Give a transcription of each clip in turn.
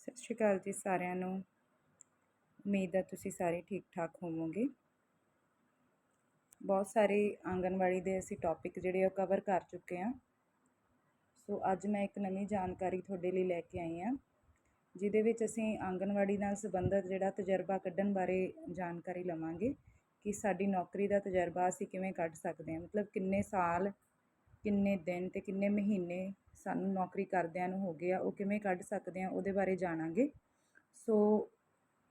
ਸਤਿ ਸ਼੍ਰੀ ਅਕਾਲ ਜੀ ਸਾਰਿਆਂ ਨੂੰ। ਉਮੀਦ ਹੈ ਤੁਸੀਂ ਸਾਰੇ ਠੀਕ ਠਾਕ ਹੋਵੋਗੇ। ਬਹੁਤ ਸਾਰੇ ਆਂਗਨਵਾੜੀ ਦੇ ਅਸੀਂ ਟੌਪਿਕ ਜਿਹੜੇ ਉਹ ਕਵਰ ਕਰ ਚੁੱਕੇ ਹਾਂ। ਸੋ ਅੱਜ ਮੈਂ ਇੱਕ ਨਵੀਂ ਜਾਣਕਾਰੀ ਤੁਹਾਡੇ ਲਈ ਲੈ ਕੇ ਆਈ ਹਾਂ, ਜਿਹਦੇ ਵਿੱਚ ਅਸੀਂ ਆਂਗਨਵਾੜੀ ਨਾਲ ਸੰਬੰਧਿਤ ਜਿਹੜਾ ਤਜਰਬਾ ਕੱਢਣ ਬਾਰੇ ਜਾਣਕਾਰੀ ਲਵਾਂਗੇ ਕਿ ਸਾਡੀ ਨੌਕਰੀ ਦਾ ਤਜਰਬਾ ਅਸੀਂ ਕਿਵੇਂ ਕੱਢ ਸਕਦੇ ਹਾਂ, ਮਤਲਬ ਕਿੰਨੇ ਸਾਲ ਕਿੰਨੇ ਦਿਨ ਅਤੇ ਕਿੰਨੇ ਮਹੀਨੇ ਸਾਨੂੰ ਨੌਕਰੀ ਕਰਦਿਆਂ ਨੂੰ ਹੋ ਗਏ ਆ ਉਹ ਕਿਵੇਂ ਕੱਢ ਸਕਦੇ ਹਾਂ, ਉਹਦੇ ਬਾਰੇ ਜਾਣਾਂਗੇ। ਸੋ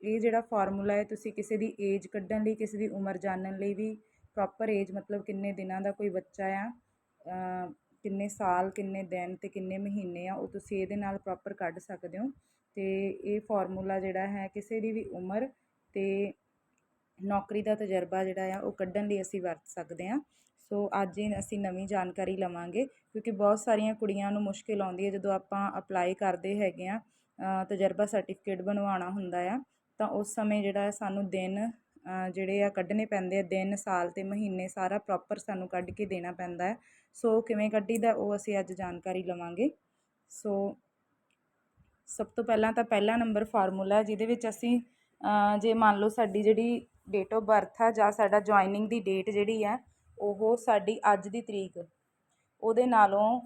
ਇਹ ਜਿਹੜਾ ਫਾਰਮੂਲਾ ਹੈ, ਤੁਸੀਂ ਕਿਸੇ ਦੀ ਏਜ ਕੱਢਣ ਲਈ, ਕਿਸੇ ਦੀ ਉਮਰ ਜਾਣਨ ਲਈ ਵੀ ਪ੍ਰੋਪਰ ਏਜ ਮਤਲਬ ਕਿੰਨੇ ਦਿਨਾਂ ਦਾ ਕੋਈ ਬੱਚਾ ਆ ਕਿੰਨੇ ਸਾਲ, ਕਿੰਨੇ ਦਿਨ ਅਤੇ ਕਿੰਨੇ ਮਹੀਨੇ ਆ, ਉਹ ਤੁਸੀਂ ਇਹਦੇ ਨਾਲ ਪ੍ਰੋਪਰ ਕੱਢ ਸਕਦੇ ਹੋ। ਅਤੇ ਇਹ ਫਾਰਮੂਲਾ ਜਿਹੜਾ ਹੈ, ਕਿਸੇ ਦੀ ਵੀ ਉਮਰ ਅਤੇ ਨੌਕਰੀ ਦਾ ਤਜਰਬਾ ਜਿਹੜਾ ਆ, ਉਹ ਕੱਢਣ ਲਈ ਅਸੀਂ ਵਰਤ ਸਕਦੇ ਹਾਂ। ਸੋ ਅੱਜ ਹੀ ਅਸੀਂ ਨਵੀਂ ਜਾਣਕਾਰੀ ਲਵਾਂਗੇ, ਕਿਉਂਕਿ ਬਹੁਤ ਸਾਰੀਆਂ ਕੁੜੀਆਂ ਨੂੰ ਮੁਸ਼ਕਿਲ ਆਉਂਦੀ ਹੈ ਜਦੋਂ ਆਪਾਂ ਅਪਲਾਈ ਕਰਦੇ ਹੈਗੇ ਆ ਤਜਰਬਾ ਸਰਟੀਫਿਕੇਟ ਬਣਵਾਉਣਾ ਹੁੰਦਾ ਆ, ਤਾਂ ਉਸ ਸਮੇਂ ਜਿਹੜਾ ਸਾਨੂੰ ਦਿਨ ਜਿਹੜੇ ਆ ਕੱਢਣੇ ਪੈਂਦੇ ਆ, ਦਿਨ, ਸਾਲ ਅਤੇ ਮਹੀਨੇ ਸਾਰਾ ਪ੍ਰੋਪਰ ਸਾਨੂੰ ਕੱਢ ਕੇ ਦੇਣਾ ਪੈਂਦਾ ਹੈ। ਸੋ ਕਿਵੇਂ ਕੱਢੀਦਾ ਉਹ ਅਸੀਂ ਅੱਜ ਜਾਣਕਾਰੀ ਲਵਾਂਗੇ। ਸੋ ਸਭ ਤੋਂ ਪਹਿਲਾਂ ਤਾਂ ਪਹਿਲਾ ਨੰਬਰ ਫਾਰਮੂਲਾ ਜਿਹਦੇ ਵਿੱਚ ਅਸੀਂ ਜੇ ਮੰਨ ਲਓ ਸਾਡੀ ਜਿਹੜੀ ਡੇਟ ਆਫ ਬਰਥ ਆ ਜਾਂ ਸਾਡਾ ਜੁਆਇਨਿੰਗ ਦੀ ਡੇਟ ਜਿਹੜੀ ਆ ਉਹ ਸਾਡੀ ਅੱਜ ਦੀ ਤਰੀਕ ਉਹਦੇ ਨਾਲੋਂ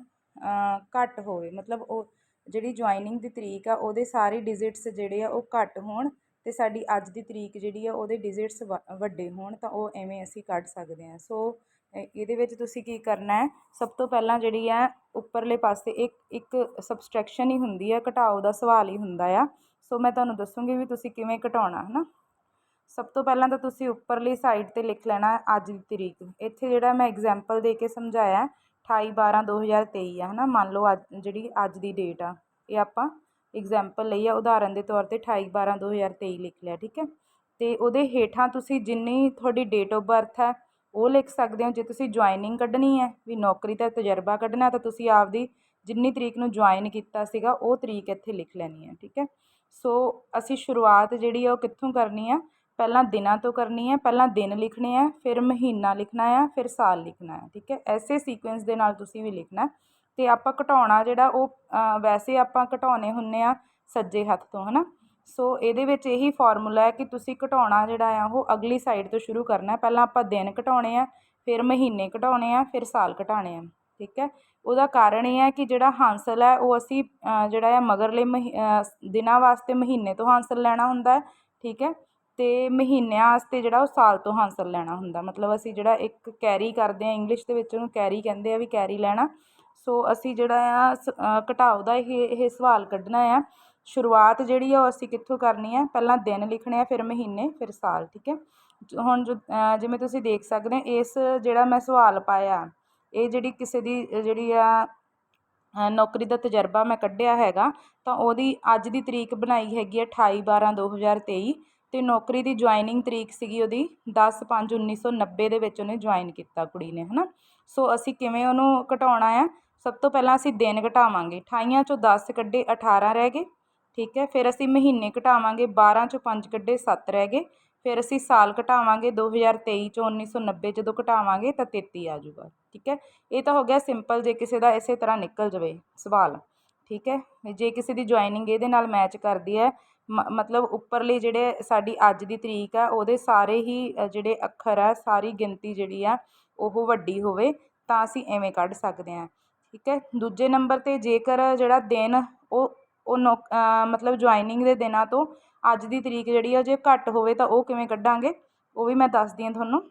ਘੱਟ ਹੋਵੇ। ਮਤਲਬ ਉਹ ਜਿਹੜੀ ਜੁਆਇਨਿੰਗ ਦੀ ਤਰੀਕ ਆ, ਉਹਦੇ ਸਾਰੇ ਡਿਜਿਟਸ ਜਿਹੜੇ ਆ, ਉਹ ਘੱਟ ਹੋਣ ਅਤੇ ਸਾਡੀ ਅੱਜ ਦੀ ਤਰੀਕ ਜਿਹੜੀ ਆ, ਉਹਦੇ ਡਿਜਿਟਸ ਵ, ਵੱਡੇ ਹੋਣ ਤਾਂ ਉਹ ਐਵੇਂ ਅਸੀਂ ਕੱਢ ਸਕਦੇ ਹਾਂ। ਸੋ ਇਹਦੇ ਵਿੱਚ ਤੁਸੀਂ ਕੀ ਕਰਨਾ ਹੈ? ਸਭ ਤੋਂ ਪਹਿਲਾਂ ਜਿਹੜੀ ਹੈ ਉੱਪਰਲੇ ਪਾਸੇ ਇੱਕ ਇੱਕ ਸਬਸਟ੍ਰੈਕਸ਼ਨ ਹੀ ਹੁੰਦੀ ਹੈ ਘਟਾਓ ਦਾ ਸਵਾਲ ਹੀ ਹੁੰਦਾ ਆ। ਸੋ ਮੈਂ ਤੁਹਾਨੂੰ ਦੱਸੂੰਗੀ ਵੀ ਤੁਸੀਂ ਕਿਵੇਂ ਘਟਾਉਣਾ ਹੈ ਨਾ ਸਭ ਤੋਂ ਪਹਿਲਾਂ ਤਾਂ ਤੁਸੀਂ ਉੱਪਰਲੀ ਸਾਈਡ 'ਤੇ ਲਿਖ ਲੈਣਾ ਅੱਜ ਦੀ ਤਰੀਕ। ਇੱਥੇ ਜਿਹੜਾ ਮੈਂ ਇਗਜੈਂਪਲ ਦੇ ਕੇ ਸਮਝਾਇਆ 28 12 2023 ਆ ਹੈ ਨਾ ਮੰਨ ਲਓ ਅੱਜ, ਜਿਹੜੀ ਅੱਜ ਦੀ ਡੇਟ ਆ। ਇਹ ਆਪਾਂ ਇਗਜ਼ੈਂਪਲ ਲਈ ਆ, ਉਦਾਹਰਨ ਦੇ ਤੌਰ 'ਤੇ 28 12 2023 ਲਿਖ ਲਿਆ, ਠੀਕ ਹੈ? ਅਤੇ ਉਹਦੇ ਹੇਠਾਂ ਤੁਸੀਂ ਜਿੰਨੀ ਤੁਹਾਡੀ ਡੇਟ ਆਫ ਬਰਥ ਹੈ, ਉਹ ਲਿਖ ਸਕਦੇ ਹੋ। ਜੇ ਤੁਸੀਂ ਜੁਆਇਨਿੰਗ ਕੱਢਣੀ ਹੈ, ਵੀ ਨੌਕਰੀ ਦਾ ਤਜਰਬਾ ਕੱਢਣਾ, ਤਾਂ ਤੁਸੀਂ ਆਪਦੀ ਜਿੰਨੀ ਤਰੀਕ ਨੂੰ ਜੁਆਇਨ ਕੀਤਾ ਸੀਗਾ, ਉਹ ਤਰੀਕ ਇੱਥੇ ਲਿਖ ਲੈਣੀ ਹੈ, ਠੀਕ ਹੈ? ਸੋ, ਅਸੀਂ ਸ਼ੁਰੂਆਤ ਜਿਹੜੀ ਆ, ਉਹ ਕਿੱਥੋਂ ਕਰਨੀ ਆ? ਪਹਿਲਾਂ ਦਿਨਾਂ ਤੋਂ ਕਰਨੀ ਹੈ, ਪਹਿਲਾਂ ਦਿਨ ਲਿਖਣੇ ਹੈ, ਫਿਰ ਮਹੀਨਾ ਲਿਖਣਾ ਆ ਫਿਰ ਸਾਲ ਲਿਖਣਾ ਹੈ, ਠੀਕ ਹੈ? ਐਸੇ ਸੀਕੁਐਂਸ ਦੇ ਨਾਲ ਤੁਸੀਂ ਵੀ ਲਿਖਣਾ ਅਤੇ ਆਪਾਂ ਘਟਾਉਣਾ ਜਿਹੜਾ ਉਹ ਵੈਸੇ ਆਪਾਂ ਘਟਾਉਣੇ ਹੁੰਦੇ ਆ ਸੱਜੇ ਹੱਥ ਤੋਂ ਹੈ ਨਾ ਸੋ ਇਹਦੇ ਵਿੱਚ ਇਹੀ ਫਾਰਮੂਲਾ ਹੈ ਕਿ ਤੁਸੀਂ ਘਟਾਉਣਾ ਜਿਹੜਾ ਆ ਉਹ ਅਗਲੀ ਸਾਈਡ ਤੋਂ ਸ਼ੁਰੂ ਕਰਨਾ ਪਹਿਲਾਂ ਆਪਾਂ ਦਿਨ ਘਟਾਉਣੇ ਆ, ਫਿਰ ਮਹੀਨੇ ਘਟਾਉਣੇ ਆ, ਫਿਰ ਸਾਲ ਘਟਾਉਣੇ ਆ, ਠੀਕ ਹੈ? ਉਹਦਾ ਕਾਰਨ ਇਹ ਹੈ ਕਿ ਜਿਹੜਾ ਹਾਂਸਲ ਹੈ, ਉਹ ਅਸੀਂ ਜਿਹੜਾ ਆ ਮਗਰਲੇ ਦਿਨਾਂ ਵਾਸਤੇ ਮਹੀਨੇ ਤੋਂ ਹਾਂਸਲ ਲੈਣਾ ਹੁੰਦਾ ਠੀਕ ਹੈ? ਅਤੇ ਮਹੀਨਿਆਂ ਵਾਸਤੇ ਜਿਹੜਾ ਉਹ ਸਾਲ ਤੋਂ ਹਾਸਲ ਲੈਣਾ ਹੁੰਦਾ। ਮਤਲਬ ਅਸੀਂ ਜਿਹੜਾ ਇੱਕ ਕੈਰੀ ਕਰਦੇ ਹਾਂ ਇੰਗਲਿਸ਼ ਦੇ ਵਿੱਚ ਉਹਨੂੰ ਕੈਰੀ ਕਹਿੰਦੇ ਆ ਵੀ ਕੈਰੀ ਲੈਣਾ। ਸੋ ਅਸੀਂ ਜਿਹੜਾ ਆ, ਸ ਘਟਾਓ ਦਾ ਇਹ ਇਹ ਸਵਾਲ ਕੱਢਣਾ ਆ। ਸ਼ੁਰੂਆਤ ਜਿਹੜੀ ਆ ਉਹ ਅਸੀਂ ਕਿੱਥੋਂ ਕਰਨੀ ਹੈ ਪਹਿਲਾਂ ਦਿਨ ਲਿਖਣੇ ਆ, ਫਿਰ ਮਹੀਨੇ, ਫਿਰ ਸਾਲ, ਠੀਕ ਹੈ ਹੁਣ ਜੋ ਜਿਵੇਂ ਤੁਸੀਂ ਦੇਖ ਸਕਦੇ ਇਸ ਜਿਹੜਾ ਮੈਂ ਸਵਾਲ ਪਾਇਆ, ਇਹ ਜਿਹੜੀ ਕਿਸੇ ਦੀ, ਜਿਹੜੀ ਆ ਨੌਕਰੀ ਦਾ ਤਜਰਬਾ ਮੈਂ ਕੱਢਿਆ ਹੈਗਾ, ਤਾਂ ਉਹਦੀ ਅੱਜ ਦੀ ਤਰੀਕ ਬਣਾਈ ਹੈਗੀ ਹੈ 28 12 2023 ਅਤੇ ਨੌਕਰੀ ਦੀ ਜੁਆਇਨਿੰਗ ਤਰੀਕ ਸੀਗੀ ਉਹਦੀ 10 5 1990 ਦੇ ਵਿੱਚ ਉਹਨੇ ਜੁਆਇਨ ਕੀਤਾ ਕੁੜੀ ਨੇ ਹੈ ਨਾ ਸੋ ਅਸੀਂ ਕਿਵੇਂ ਉਹਨੂੰ ਘਟਾਉਣਾ ਆ? ਸਭ ਤੋਂ ਪਹਿਲਾਂ ਅਸੀਂ ਦਿਨ ਘਟਾਵਾਂਗੇ। ਅਠਾਈਆਂ 'ਚੋਂ ਦਸ ਕੱਢੇ 18 ਰਹਿ ਗਏ, ਠੀਕ ਹੈ? ਫਿਰ ਅਸੀਂ ਮਹੀਨੇ ਘਟਾਵਾਂਗੇ 12 'ਚੋਂ ਪੰਜ ਕੱਢੇ ਸੱਤ ਰਹਿ ਗਏ, ਫਿਰ ਅਸੀਂ ਸਾਲ ਘਟਾਵਾਂਗੇ 2023 ਚੋਂ 1990 ਜਦੋਂ ਘਟਾਵਾਂਗੇ ਤਾਂ 33 ਆ ਜਾਊਗਾ, ਠੀਕ ਹੈ? ਇਹ ਤਾਂ ਹੋ ਗਿਆ ਸਿੰਪਲ ਜੇ ਕਿਸੇ ਦਾ ਇਸੇ ਤਰ੍ਹਾਂ ਨਿਕਲ ਜਾਵੇ ਸਵਾਲ, ਠੀਕ ਹੈ? ਜੇ ਕਿਸੇ ਦੀ ਜੁਆਇਨਿੰਗ ਇਹਦੇ ਨਾਲ ਮੈਚ ਕਰਦੀ ਹੈ ਮ, ਮਤਲਬ ਉੱਪਰਲੇ ਜਿਹੜੇ ਸਾਡੀ ਅੱਜ ਦੀ ਤਰੀਕ ਆ, ਉਹਦੇ ਸਾਰੇ ਹੀ ਜਿਹੜੇ ਅੱਖਰ ਆ, ਸਾਰੀ ਗਿਣਤੀ ਜਿਹੜੀ ਆ, ਉਹ ਵੱਡੀ ਹੋਵੇ, ਤਾਂ ਅਸੀਂ ਇਵੇਂ ਕੱਢ ਸਕਦੇ ਹਾਂ। ਠੀਕ ਹੈ? ਦੂਜੇ ਨੰਬਰ 'ਤੇ ਜੇਕਰ ਜਿਹੜਾ ਦਿਨ ਉਹ ਉਹ ਨੌ ਮਤਲਬ ਜੁਆਇਨਿੰਗ ਦੇ ਦਿਨਾਂ ਤੋਂ ਅੱਜ ਦੀ ਤਰੀਕ ਜਿਹੜੀ ਆ ਜੇ ਘੱਟ ਹੋਵੇ ਤਾਂ ਉਹ ਕਿਵੇਂ ਕੱਢਾਂਗੇ? ਉਹ ਵੀ ਮੈਂ ਦੱਸਦੀ ਹਾਂ ਤੁਹਾਨੂੰ।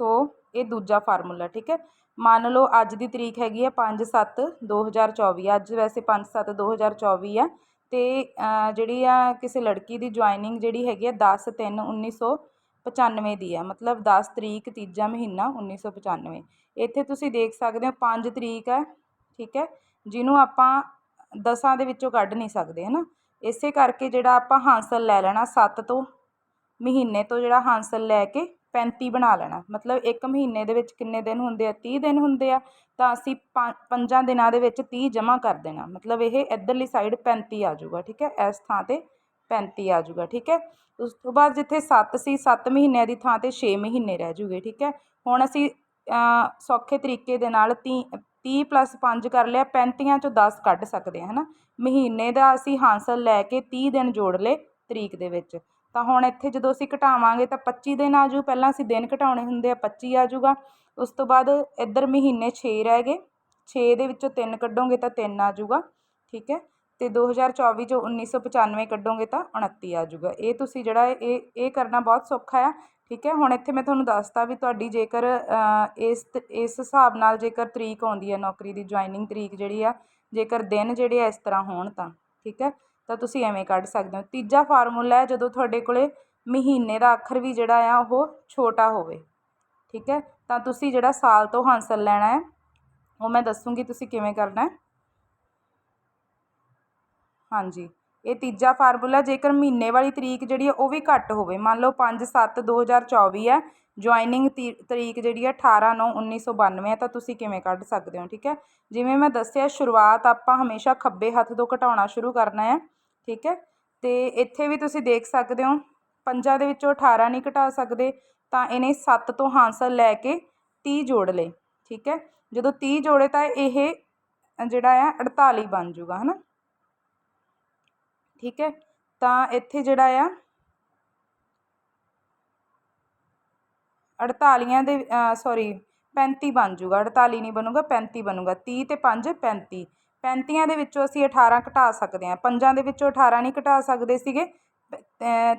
ਸੋ, ਇਹ ਦੂਜਾ ਫਾਰਮੂਲਾ, ਠੀਕ ਹੈ? ਮੰਨ ਲਓ ਅੱਜ ਦੀ ਤਰੀਕ ਹੈਗੀ ਆ ਪੰਜ ਸੱਤ ਦੋ ਹਜ਼ਾਰ ਚੌਵੀ, ਅੱਜ ਵੈਸੇ ਪੰਜ ਸੱਤ ਦੋ ਹਜ਼ਾਰ ਚੌਵੀ ਆ ਅਤੇ ਜਿਹੜੀ ਆ ਕਿਸੇ ਲੜਕੀ ਦੀ ਜੁਆਇਨਿੰਗ ਜਿਹੜੀ ਹੈਗੀ ਆ ਦਸ ਤਿੰਨ ਉੱਨੀ ਸੌ ਪਚਾਨਵੇਂ ਦੀ ਹੈ ਮਤਲਬ ਦਸ ਤਰੀਕ ਤੀਜਾ ਮਹੀਨਾ ਉੱਨੀ ਸੌ ਪਚਾਨਵੇਂ। ਇੱਥੇ ਤੁਸੀਂ ਦੇਖ ਸਕਦੇ ਹੋ ਪੰਜ ਤਰੀਕ ਹੈ ਠੀਕ ਹੈ, ਜਿਹਨੂੰ ਆਪਾਂ ਦਸਾਂ ਦੇ ਵਿੱਚੋਂ ਕੱਢ ਨਹੀਂ ਸਕਦੇ ਹੈ ਨਾ ਇਸੇ ਕਰਕੇ ਜਿਹੜਾ ਆਪਾਂ ਹਾਸਲ ਲੈ ਲੈਣਾ ਸੱਤ ਤੋਂ, ਮਹੀਨੇ ਤੋਂ ਜਿਹੜਾ ਹਾਸਲ ਲੈ ਕੇ 35 ਬਣਾ ਲੈਣਾ। ਮਤਲਬ ਇੱਕ ਮਹੀਨੇ ਦੇ ਵਿੱਚ ਕਿੰਨੇ ਦਿਨ ਹੁੰਦੇ ਆ? ਤੀਹ ਦਿਨ ਹੁੰਦੇ ਆ। ਤਾਂ ਅਸੀਂ ਪੰਜਾਂ ਦਿਨਾਂ ਦੇ ਵਿੱਚ ਤੀਹ ਜਮ੍ਹਾਂ ਕਰ ਦੇਣਾ। ਮਤਲਬ ਇਹ ਇੱਧਰਲੀ ਸਾਈਡ 35 ਆ ਜਾਊਗਾ, ਠੀਕ ਹੈ? ਇਸ ਥਾਂ 'ਤੇ 35 ਆ ਜਾਊਗਾ, ਠੀਕ ਹੈ? ਉਸ ਤੋਂ ਬਾਅਦ ਜਿੱਥੇ ਸੱਤ ਸੀ, ਸੱਤ ਮਹੀਨਿਆਂ ਦੀ ਥਾਂ 'ਤੇ ਛੇ ਮਹੀਨੇ ਰਹਿ ਜੂਗੇ, ਠੀਕ ਹੈ? ਹੁਣ ਅਸੀਂ ਸੌਖੇ ਤਰੀਕੇ ਦੇ ਨਾਲ ਤੀ ਤੀਹ ਪਲੱਸ ਪੰਜ ਕਰ ਲਿਆ 35 ਚੋਂ ਦਸ ਕੱਢ ਸਕਦੇ ਹਾਂ ਹੈ ਨਾ ਮਹੀਨੇ ਦਾ ਅਸੀਂ ਹਾਸਲ ਲੈ ਕੇ ਤੀਹ ਦਿਨ ਜੋੜ ਲਏ ਤਰੀਕ ਦੇ ਵਿੱਚ। ਤਾਂ ਹੁਣ ਇੱਥੇ ਜਦੋਂ ਅਸੀਂ ਘਟਾਵਾਂਗੇ ਤਾਂ 25 ਦਿਨ ਆ ਜੂ ਪਹਿਲਾਂ ਅਸੀਂ ਦਿਨ ਘਟਾਉਣੇ ਹੁੰਦੇ ਆ 25 ਆ ਜੂਗਾ ਉਸ ਤੋਂ ਬਾਅਦ ਇੱਧਰ ਮਹੀਨੇ ਛੇ ਰਹਿ ਗਏ। ਛੇ ਦੇ ਵਿੱਚੋਂ ਤਿੰਨ ਕੱਢੋਗੇ ਤਾਂ ਤਿੰਨ ਆ ਜੂਗਾ ਠੀਕ ਹੈ? ਅਤੇ ਦੋ ਹਜ਼ਾਰ ਚੌਵੀ ਚੋਂ 1995 ਕੱਢੋਗੇ ਤਾਂ 29 ਆ ਜੂਗਾ ਇਹ ਤੁਸੀਂ ਜਿਹੜਾ ਇਹ ਇਹ ਕਰਨਾ ਬਹੁਤ ਸੌਖਾ ਆ, ਠੀਕ ਹੈ? ਹੁਣ ਇੱਥੇ ਮੈਂ ਤੁਹਾਨੂੰ ਦੱਸਤਾ ਵੀ ਤੁਹਾਡੀ ਜੇਕਰ ਇਸ ਇਸ ਹਿਸਾਬ ਨਾਲ ਜੇਕਰ ਤਰੀਕ ਆਉਂਦੀ ਹੈ ਨੌਕਰੀ ਦੀ, ਜੁਆਇਨਿੰਗ ਤਰੀਕ ਜਿਹੜੀ ਆ, ਜੇਕਰ ਦਿਨ ਜਿਹੜੇ ਆ ਇਸ ਤਰ੍ਹਾਂ ਹੋਣ ਤਾਂ, ਠੀਕ ਹੈ? ਤਾਂ ਤੁਸੀਂ ਐਵੇਂ ਕੱਢ ਸਕਦੇ ਹੋ। ਤੀਜਾ ਫਾਰਮੂਲਾ ਹੈ, ਜਦੋਂ ਤੁਹਾਡੇ ਕੋਲ ਮਹੀਨੇ ਦਾ ਅੱਖਰ ਵੀ ਜਿਹੜਾ ਆ, ਉਹ ਛੋਟਾ ਹੋਵੇ। ਠੀਕ ਹੈ? ਤਾਂ ਤੁਸੀਂ ਜਿਹੜਾ ਸਾਲ ਤੋਂ ਹਾਂਸਲ ਲੈਣਾ ਹੈ, ਉਹ ਮੈਂ ਦੱਸੂੰਗੀ ਤੁਸੀਂ ਕਿਵੇਂ ਕਰਨਾ ਹੈ। ਹਾਂਜੀ। ਇਹ ਤੀਜਾ ਫਾਰਮੂਲਾ, ਜੇਕਰ ਮਹੀਨੇ ਵਾਲੀ ਤਰੀਕ ਜਿਹੜੀ ਹੈ, ਉਹ ਵੀ ਘੱਟ ਹੋਵੇ। ਮੰਨ ਲਓ 5 7 2024 ਹੈ ਜੁਆਇਨਿੰਗ ਤਰੀਕ ਜਿਹੜੀ ਹੈ 18 9 1992 ਹੈ, ਤਾਂ ਤੁਸੀਂ ਕਿਵੇਂ ਕੱਢ ਸਕਦੇ ਹੋ? ਠੀਕ ਹੈ? ਜਿਵੇਂ ਮੈਂ ਦੱਸਿਆ, ਸ਼ੁਰੂਆਤ ਆਪਾਂ ਹਮੇਸ਼ਾ ਖੱਬੇ ਹੱਥ ਤੋਂ ਘਟਾਉਣਾ ਸ਼ੁਰੂ ਕਰਨਾ ਹੈ। ਠੀਕ ਹੈ? ਅਤੇ ਇੱਥੇ ਵੀ ਤੁਸੀਂ ਦੇਖ ਸਕਦੇ ਹੋ, ਪੰਜਾਂ ਦੇ ਵਿੱਚੋਂ 18 ਨਹੀਂ ਘਟਾ ਸਕਦੇ, ਤਾਂ ਇਹਨੇ ਸੱਤ ਤੋਂ ਹਾਸਲ ਲੈ ਕੇ ਤੀਹ ਜੋੜ ਲਏ, ਠੀਕ ਹੈ? ਜਦੋਂ ਤੀਹ ਜੋੜੇ ਤਾਂ ਇਹ ਜਿਹੜਾ ਆ 48 ਬਣ ਜੂਗਾ ਹੈ ਨਾ ਠੀਕ ਹੈ? ਤਾਂ ਇੱਥੇ ਜਿਹੜਾ ਆ 48 ਦੇ ਸੌਰੀ 35 ਬਣ ਜੂਗਾ 48 ਨਹੀਂ ਬਣੂਗਾ 35 ਬਣੂਗਾ, ਤੀਹ ਅਤੇ ਪੰਜ, ਪੈਂਤੀ। 35 ਦੇ ਵਿੱਚੋਂ ਅਸੀਂ 18 ਘਟਾ ਸਕਦੇ ਹਾਂ। ਪੰਜਾਂ ਦੇ ਵਿੱਚੋਂ 18 ਨਹੀਂ ਘਟਾ ਸਕਦੇ ਸੀਗੇ।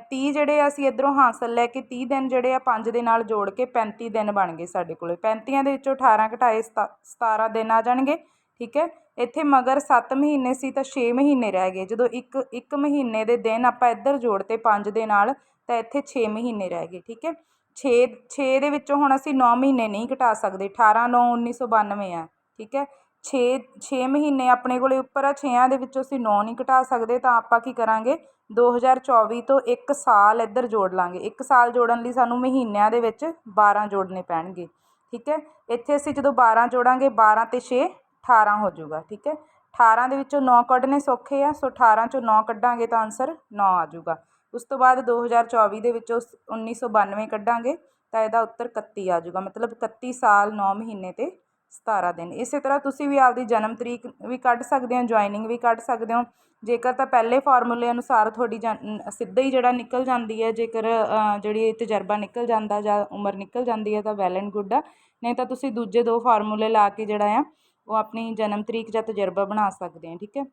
ਤੀਹ ਜਿਹੜੇ ਅਸੀਂ ਇੱਧਰੋਂ ਹਾਸਲ ਲੈ ਕੇ ਤੀਹ ਦਿਨ ਜਿਹੜੇ ਆ, ਪੰਜ ਦੇ ਨਾਲ ਜੋੜ ਕੇ 35 ਦਿਨ ਬਣ ਗਏ ਸਾਡੇ ਕੋਲੇ। 35 ਦੇ ਵਿੱਚੋਂ 18 ਘਟਾਏ 17 ਦਿਨ ਆ ਜਾਣਗੇ, ਠੀਕ ਹੈ? ਇੱਥੇ ਮਗਰ 7 ਮਹੀਨੇ ਸੀ ਤਾਂ 6 ਮਹੀਨੇ ਰਹਿ ਗਏ। ਜਦੋਂ ਇੱਕ ਇੱਕ ਮਹੀਨੇ ਦੇ ਦਿਨ ਆਪਾਂ ਇੱਧਰ ਜੋੜਤੇ 5 ਦੇ ਨਾਲ, ਤਾਂ ਇੱਥੇ 6 ਮਹੀਨੇ ਰਹਿ ਗਏ, ਠੀਕ ਹੈ? 6 6 ਦੇ ਵਿੱਚੋਂ ਹੁਣ ਅਸੀਂ 9 ਮਹੀਨੇ ਨਹੀਂ ਘਟਾ ਸਕਦੇ। 18 9 1992 ਆ, ਠੀਕ ਹੈ? 6 6 ਮਹੀਨੇ ਆਪਣੇ ਕੋਲ ਉੱਪਰ ਆ, ਛੇਆਂ ਦੇ ਵਿੱਚੋਂ ਅਸੀਂ 9 ਨਹੀਂ ਘਟਾ ਸਕਦੇ, ਤਾਂ ਆਪਾਂ ਕੀ ਕਰਾਂਗੇ? 2024 ਤੋਂ ਇੱਕ ਸਾਲ ਇੱਧਰ ਜੋੜ ਲਾਂਗੇ। ਇੱਕ ਸਾਲ ਜੋੜਨ ਲਈ ਸਾਨੂੰ ਮਹੀਨਿਆਂ ਦੇ ਵਿੱਚ 12 ਜੋੜਨੇ ਪੈਣਗੇ, ਠੀਕ ਹੈ? ਇੱਥੇ ਅਸੀਂ ਜਦੋਂ 12 ਜੋੜਾਂਗੇ 12 ਤੇ 6 18 ਹੋ ਜਾਊਗਾ, ਠੀਕ ਹੈ? 18 ਦੇ ਵਿੱਚੋਂ 9 ਕੱਢਣੇ ਸੌਖੇ ਆ, ਸੋ 18 ਚੋਂ ਨੌ ਕੱਢਾਂਗੇ ਤਾਂ ਆਨਸਰ ਨੌ ਆ ਜਾਊਗਾ। ਉਸ ਤੋਂ ਬਾਅਦ 2024 ਦੇ ਵਿੱਚੋਂ 1992 ਕੱਢਾਂਗੇ, ਤਾਂ ਇਹਦਾ ਉੱਤਰ 31 ਆ ਜਾਊਗਾ, ਮਤਲਬ 31 ਸਾਲ ਨੌ ਮਹੀਨੇ ਤੇ 17 ਦਿਨ। ਇਸੇ ਤਰ੍ਹਾਂ ਤੁਸੀਂ ਵੀ ਆਪਦੀ ਜਨਮ ਤਰੀਕ ਵੀ ਕੱਢ ਸਕਦੇ ਹੋ, ਜੁਆਇਨਿੰਗ ਵੀ ਕੱਢ ਸਕਦੇ ਹੋ। ਜੇਕਰ ਤਾਂ ਪਹਿਲੇ ਫਾਰਮੂਲੇ ਅਨੁਸਾਰ ਤੁਹਾਡੀ ਸਿੱਧਾ ਹੀ ਜਿਹੜਾ ਨਿਕਲ ਜਾਂਦੀ ਹੈ, ਜੇਕਰ ਜਿਹੜੀ ਤਜਰਬਾ ਨਿਕਲ ਜਾਂਦਾ ਜਾਂ ਉਮਰ ਨਿਕਲ ਜਾਂਦੀ ਹੈ ਤਾਂ ਵੈਲ ਐਂਡ ਗੁੱਡ ਆ। ਨਹੀਂ ਤਾਂ ਤੁਸੀਂ ਦੂਜੇ ਦੋ ਫਾਰਮੂਲੇ ਲਾ ਕੇ ਜਿਹੜਾ ਆ, ਉਹ ਆਪਣੀ ਜਨਮ ਤਰੀਕ ਜਾਂ ਤਜਰਬਾ ਬਣਾ ਸਕਦੇ ਆ ਠੀਕ ਹੈ?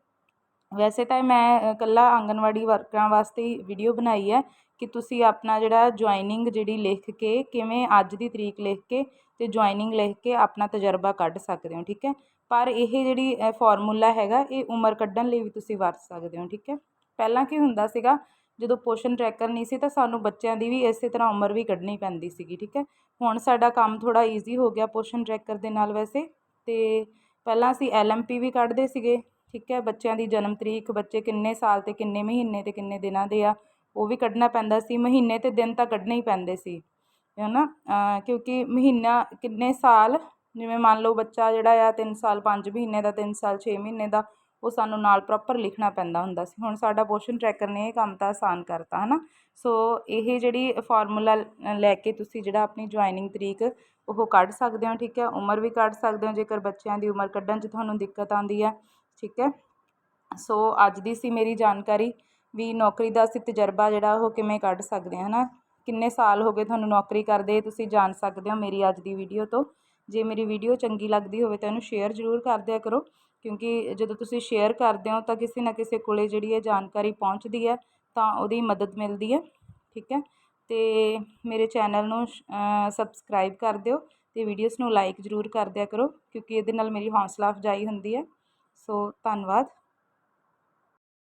ਵੈਸੇ ਤਾਂ ਮੈਂ ਇਕੱਲਾ ਆਂਗਨਵਾੜੀ ਵਰਕਰਾਂ ਵਾਸਤੇ ਵੀਡੀਓ ਬਣਾਈ ਹੈ ਕਿ ਤੁਸੀਂ ਆਪਣਾ ਜਿਹੜਾ ਜੁਆਇਨਿੰਗ ਜਿਹੜੀ ਲਿਖ ਕੇ, ਕਿਵੇਂ ਅੱਜ ਦੀ ਤਰੀਕ ਲਿਖ ਕੇ ਅਤੇ ਜੁਆਇਨਿੰਗ ਲਿਖ ਕੇ ਆਪਣਾ ਤਜਰਬਾ ਕੱਢ ਸਕਦੇ ਹੋ, ਠੀਕ ਹੈ? ਪਰ ਇਹ ਜਿਹੜੀ ਫੋਰਮੂਲਾ ਹੈਗਾ, ਇਹ ਉਮਰ ਕੱਢਣ ਲਈ ਵੀ ਤੁਸੀਂ ਵਰਤ ਸਕਦੇ ਹੋ, ਠੀਕ ਹੈ? ਪਹਿਲਾਂ ਕੀ ਹੁੰਦਾ ਸੀਗਾ, ਜਦੋਂ ਪੋਸ਼ਨ ਟਰੈਕਰ ਨਹੀਂ ਸੀ ਤਾਂ ਸਾਨੂੰ ਬੱਚਿਆਂ ਦੀ ਵੀ ਇਸੇ ਤਰ੍ਹਾਂ ਉਮਰ ਵੀ ਕੱਢਣੀ ਪੈਂਦੀ ਸੀਗੀ, ਠੀਕ ਹੈ? ਹੁਣ ਸਾਡਾ ਕੰਮ ਥੋੜਾ ਈਜ਼ੀ ਹੋ ਗਿਆ ਪੋਸ਼ਨ ਟਰੈਕਰ ਦੇ ਨਾਲ ਵੈਸੇ, ਤੇ ਪਹਿਲਾਂ ਅਸੀਂ ਐਲਐਮਪੀ ਵੀ ਕੱਢਦੇ ਸੀਗੇ, ਠੀਕ ਹੈ? ਬੱਚਿਆਂ ਦੀ ਜਨਮ ਤਰੀਕ, ਬੱਚੇ ਕਿੰਨੇ ਸਾਲ ਤੇ ਕਿੰਨੇ ਮਹੀਨੇ ਤੇ ਕਿੰਨੇ ਦਿਨਾਂ ਦੇ ਆ, ਉਹ ਵੀ ਕੱਢਣਾ ਪੈਂਦਾ ਸੀ, ਮਹੀਨੇ ਤੇ ਦਿਨ ਤਾਂ ਕੱਢਣੇ ਹੀ ਪੈਂਦੇ ਸੀ। ਹੈ ਨਾ? ਕਿਉਂਕਿ ਮਹੀਨਾ ਕਿੰਨੇ ਸਾਲ, ਜਿਵੇਂ ਮੰਨ ਲਓ ਬੱਚਾ ਜਿਹੜਾ ਆ ਤਿੰਨ ਸਾਲ, ਪੰਜ ਮਹੀਨੇ ਦਾ, ਤਿੰਨ ਸਾਲ, ਛੇ ਮਹੀਨੇ ਦਾ, ਉਹ ਸਾਨੂੰ ਨਾਲ ਪ੍ਰੋਪਰ ਲਿਖਣਾ ਪੈਂਦਾ ਹੁੰਦਾ ਸੀ। ਹੁਣ ਸਾਡਾ ਪੋਸ਼ਨ ਟਰੈਕਰ ਨੇ ਇਹ ਕੰਮ ਤਾਂ ਆਸਾਨ ਕਰਤਾ ਹੈ ਨਾ ਸੋ ਇਹ ਜਿਹੜੀ ਫਾਰਮੂਲਾ ਲੈ ਕੇ ਤੁਸੀਂ ਜਿਹੜਾ ਆਪਣੀ ਜੁਆਇਨਿੰਗ ਤਰੀਕ ਉਹ ਕੱਢ ਸਕਦੇ ਹੋ, ਠੀਕ ਹੈ? ਉਮਰ ਵੀ ਕੱਢ ਸਕਦੇ ਹੋ, ਜੇਕਰ ਬੱਚਿਆਂ ਦੀ ਉਮਰ ਕੱਢਣ 'ਚ ਤੁਹਾਨੂੰ ਦਿੱਕਤ ਆਉਂਦੀ ਹੈ, ਠੀਕ ਹੈ? ਸੋ ਅੱਜ ਦੀ ਸੀ ਮੇਰੀ ਜਾਣਕਾਰੀ ਵੀ ਨੌਕਰੀ ਦਾ ਅਸੀਂ ਤਜਰਬਾ ਜਿਹੜਾ ਉਹ ਕਿਵੇਂ ਕੱਢ ਸਕਦੇ ਹਾਂ ਹੈ ਨਾ ਕਿੰਨੇ ਸਾਲ ਹੋ ਗਏ ਤੁਹਾਨੂੰ ਨੌਕਰੀ ਕਰਦੇ ਤੁਸੀਂ ਜਾਣ ਸਕਦੇ ਹੋ ਮੇਰੀ ਅੱਜ ਦੀ ਵੀਡੀਓ ਤੋਂ। ਜੇ ਮੇਰੀ ਵੀਡੀਓ ਚੰਗੀ ਲੱਗਦੀ ਹੋਵੇ ਤਾਂ ਇਹਨੂੰ ਸ਼ੇਅਰ ਜ਼ਰੂਰ ਕਰ ਦਿਆ ਕਰੋ, ਕਿਉਂਕਿ ਜਦੋਂ ਤੁਸੀਂ ਸ਼ੇਅਰ ਕਰਦੇ ਹੋ ਤਾਂ ਕਿਸੇ ਨਾ ਕਿਸੇ ਕੋਲੇ ਜਿਹੜੀ ਹੈ ਜਾਣਕਾਰੀ ਪਹੁੰਚਦੀ ਹੈ ਤਾਂ ਉਹਦੀ ਮਦਦ ਮਿਲਦੀ ਹੈ, ਠੀਕ ਹੈ? ਅਤੇ ਮੇਰੇ ਚੈਨਲ ਨੂੰ ਸਬਸਕ੍ਰਾਈਬ ਕਰ ਦਿਓ ਅਤੇ ਵੀਡੀਓਜ਼ ਨੂੰ ਲਾਈਕ ਜ਼ਰੂਰ ਕਰ ਦਿਆ ਕਰੋ, ਕਿਉਂਕਿ ਇਹਦੇ ਨਾਲ ਮੇਰੀ ਹੌਸਲਾ ਅਫਜ਼ਾਈ ਹੁੰਦੀ ਹੈ। ਸੋ ਧੰਨਵਾਦ।